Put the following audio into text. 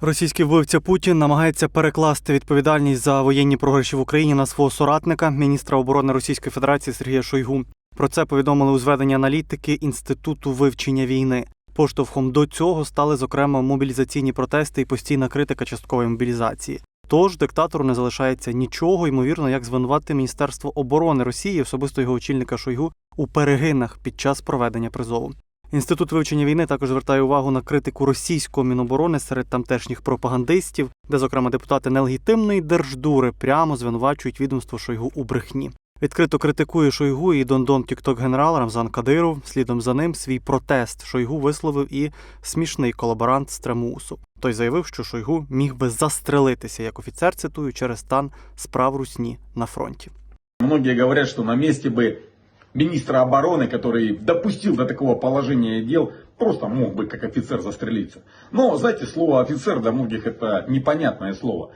Російський вбивця Путін намагається перекласти відповідальність за воєнні програші в Україні на свого соратника, міністра оборони Російської Федерації Сергія Шойгу. Про це повідомили у зведенні аналітики Інституту вивчення війни. Поштовхом до цього стали зокрема мобілізаційні протести і постійна критика часткової мобілізації. Тож диктатору не залишається нічого, ймовірно, як звинувати Міністерство оборони Росії, особисто його очільника Шойгу, у перегинах під час проведення призову. Інститут вивчення війни також звертає увагу на критику російського міноборони серед тамтешніх пропагандистів, де, зокрема, депутати нелегітимної держдури прямо звинувачують відомство Шойгу у брехні. Відкрито критикує Шойгу і дондон тікток генерал Рамзан Кадиров. Слідом за ним свій протест Шойгу висловив і смішний колаборант Стремусу. Той заявив, що Шойгу міг би застрелитися як офіцер, цитую, через стан справ русні на фронті. Многие говорят, что на месте бы министра обороны, который допустил до такого положения дел, просто мог бы как офицер застрелиться. Но, знаете, слово офицер для многих это непонятное слово.